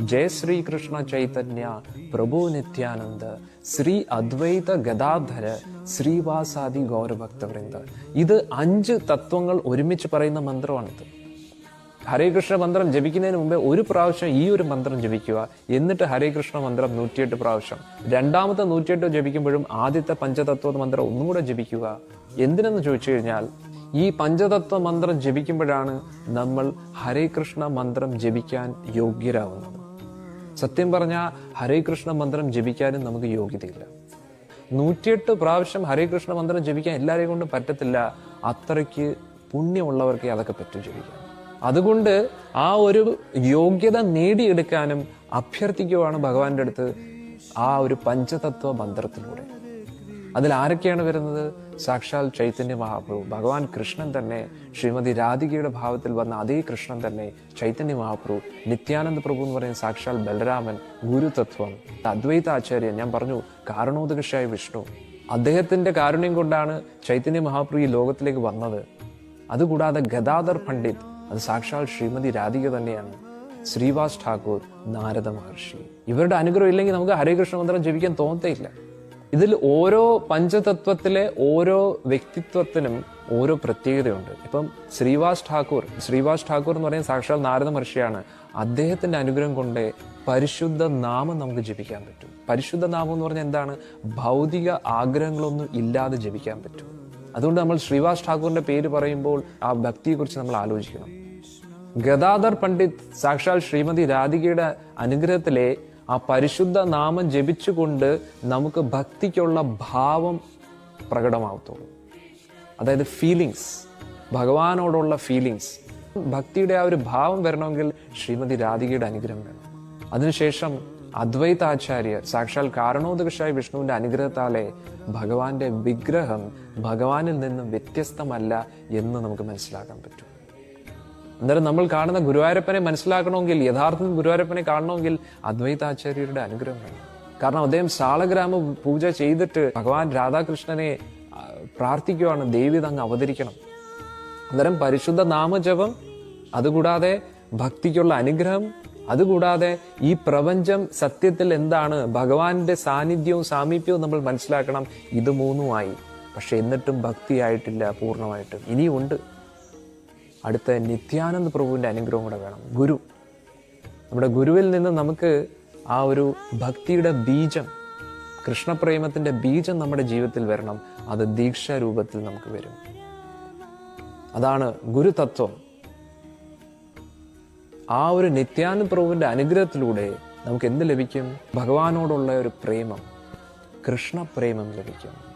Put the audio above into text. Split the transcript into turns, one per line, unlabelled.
ജയ ശ്രീകൃഷ്ണ ചൈതന്യ പ്രഭു നിത്യാനന്ദ ശ്രീ അദ്വൈത ഗദാധര ശ്രീവാസാദി ഗൗരഭക്തവൃന്ദ. ഇത് അഞ്ച് തത്വങ്ങൾ ഒരുമിച്ച് പറയുന്ന മന്ത്രമാണിത്. ഹരേ കൃഷ്ണ മന്ത്രം ജപിക്കുന്നതിന് മുമ്പേ ഒരു പ്രാവശ്യം ഈ ഒരു മന്ത്രം ജപിക്കുക. എന്നിട്ട് ഹരേ കൃഷ്ണ മന്ത്രം നൂറ്റിയെട്ട് പ്രാവശ്യം. രണ്ടാമത്തെ നൂറ്റിയെട്ട് ജപിക്കുമ്പോഴും ആദ്യത്തെ പഞ്ചതത്വ മന്ത്രം ഒന്നും കൂടെ ജപിക്കുക. എന്തിനെന്ന് ചോദിച്ചു കഴിഞ്ഞാൽ ഈ പഞ്ചതത്വ മന്ത്രം ജപിക്കുമ്പോഴാണ് നമ്മൾ ഹരേ കൃഷ്ണ മന്ത്രം ജപിക്കാൻ യോഗ്യരാകുന്നത് സത്യം പറഞ്ഞാൽ ഹരേ കൃഷ്ണ മന്ത്രം ജപിക്കാനും നമുക്ക് യോഗ്യതയില്ല. നൂറ്റിയെട്ട് പ്രാവശ്യം ഹരേ കൃഷ്ണ മന്ത്രം ജപിക്കാൻ എല്ലാവരെയും കൊണ്ടും പറ്റത്തില്ല. അത്രയ്ക്ക് പുണ്യമുള്ളവർക്ക് അതൊക്കെ പറ്റും ജപിക്കാൻ. അതുകൊണ്ട് ആ ഒരു യോഗ്യത നേടിയെടുക്കാനും അഭ്യർത്ഥിക്കുവാണ് ഭഗവാന്റെ അടുത്ത് ആ ഒരു പഞ്ചതത്വ മന്ത്രത്തിലൂടെ. അതിൽ ആരൊക്കെയാണ് വരുന്നത്? സാക്ഷാൽ ചൈതന്യ മഹാപ്രഭു. ഭഗവാൻ കൃഷ്ണൻ തന്നെ ശ്രീമതി രാധികയുടെ ഭാവത്തിൽ വന്ന അതേ കൃഷ്ണൻ തന്നെ ചൈതന്യ മഹാപ്രഭു. നിത്യാനന്ദ പ്രഭു എന്ന് പറയുന്ന സാക്ഷാൽ ബലരാമൻ ഗുരുതത്വം. അദ്വൈത ആചാര്യൻ ഞാൻ പറഞ്ഞു കാരണോദകഷായ വിഷ്ണു. അദ്ദേഹത്തിന്റെ കാരുണ്യം കൊണ്ടാണ് ചൈതന്യ മഹാപ്രഭു ഈ ലോകത്തിലേക്ക് വന്നത്. അതുകൂടാതെ ഗദാധർ പണ്ഡിത് അത് സാക്ഷാൽ ശ്രീമതി രാധിക തന്നെയാണ്. ശ്രീവാസ് ഠാക്കൂർ നാരദ മഹർഷി. ഇവരുടെ അനുഗ്രഹം ഇല്ലെങ്കിൽ നമുക്ക് ഹരേകൃഷ്ണ മന്ത്രം ജപിക്കാൻ തോന്നത്തേയില്ല. ഇതിൽ ഓരോ പഞ്ചതത്വത്തിലെ ഓരോ വ്യക്തിത്വത്തിനും ഓരോ പ്രത്യേകതയുണ്ട്. ഇപ്പം ശ്രീവാസ് ഠാക്കൂർ ശ്രീവാസ് ഠാക്കൂർ എന്ന് പറയുന്ന സാക്ഷാൽ നാരദ മഹർഷിയാണ് അദ്ദേഹത്തിന്റെ അനുഗ്രഹം കൊണ്ട് പരിശുദ്ധ നാമം നമുക്ക് ജപിക്കാൻ പറ്റും. പരിശുദ്ധ നാമം എന്ന് പറഞ്ഞാൽ എന്താണ്? ഭൗതിക ആഗ്രഹങ്ങളൊന്നും ഇല്ലാതെ ജപിക്കാൻ പറ്റും. അതുകൊണ്ട് നമ്മൾ ശ്രീവാസ് ഠാക്കൂറിന്റെ പേര് പറയുമ്പോൾ ആ ഭക്തിയെക്കുറിച്ച് നമ്മൾ ആലോചിക്കണം. ഗദാധർ പണ്ഡിറ്റ് സാക്ഷാൽ ശ്രീമതി രാധികയുടെ അനുഗ്രഹത്തിലെ ആ പരിശുദ്ധ നാമം ജപിച്ചുകൊണ്ട് നമുക്ക് ഭക്തിക്കുള്ള ഭാവം പ്രകടമാവത്തുള്ളൂ. അതായത് ഫീലിങ്സ് ഭഗവാനോടുള്ള ഫീലിങ്സ് ഭക്തിയുടെ ആ ഒരു ഭാവം വരണമെങ്കിൽ ശ്രീമതി രാധികയുടെ അനുഗ്രഹം വേണം. അതിനുശേഷം അദ്വൈതാചാര്യ സാക്ഷാൽ കാരണോദകശായ വിഷ്ണുവിന്റെ അനുഗ്രഹത്താലെ ഭഗവാന്റെ വിഗ്രഹം ഭഗവാനിൽ നിന്നും വ്യത്യസ്തമല്ല എന്ന് നമുക്ക് മനസ്സിലാക്കാൻ പറ്റും. അന്നേരം നമ്മൾ കാണുന്ന ഗുരുവായൂരപ്പനെ മനസ്സിലാക്കണമെങ്കിൽ യഥാർത്ഥത്തിൽ ഗുരുവായൂരപ്പനെ കാണണമെങ്കിൽ അദ്വൈതാചാര്യരുടെ അനുഗ്രഹം വേണം. കാരണം അദ്ദേഹം സാളഗ്രാമ പൂജ ചെയ്തിട്ട് ഭഗവാൻ രാധാകൃഷ്ണനെ പ്രാർത്ഥിക്കുവാണ്. ദേവി തങ്ങ് അവതരിക്കണം. അന്നേരം പരിശുദ്ധ നാമജപം അതുകൂടാതെ ഭക്തിക്കുള്ള അനുഗ്രഹം അതുകൂടാതെ ഈ പ്രപഞ്ചം സത്യത്തിൽ എന്താണ് ഭഗവാന്റെ സാന്നിധ്യവും സാമീപ്യവും നമ്മൾ മനസ്സിലാക്കണം. ഇത് മൂന്നുമായി. പക്ഷെ എന്നിട്ടും ഭക്തിയായിട്ടില്ല പൂർണമായിട്ടും. ഇനിയുണ്ട്. അടുത്ത നിത്യാനന്ദ പ്രഭുവിന്റെ അനുഗ്രഹം കൂടെ വേണം. ഗുരു. നമ്മുടെ ഗുരുവിൽ നിന്ന് നമുക്ക് ആ ഒരു ഭക്തിയുടെ ബീജം കൃഷ്ണപ്രേമത്തിന്റെ ബീജം നമ്മുടെ ജീവിതത്തിൽ വരണം. അത് ദീക്ഷാരൂപത്തിൽ നമുക്ക് വരും. അതാണ് ഗുരുതത്വം. ആ ഒരു നിത്യാനന്ദ പ്രഭുവിന്റെ അനുഗ്രഹത്തിലൂടെ നമുക്ക് എന്ത് ലഭിക്കും? ഭഗവാനോടുള്ള ഒരു പ്രേമം കൃഷ്ണപ്രേമം ലഭിക്കും.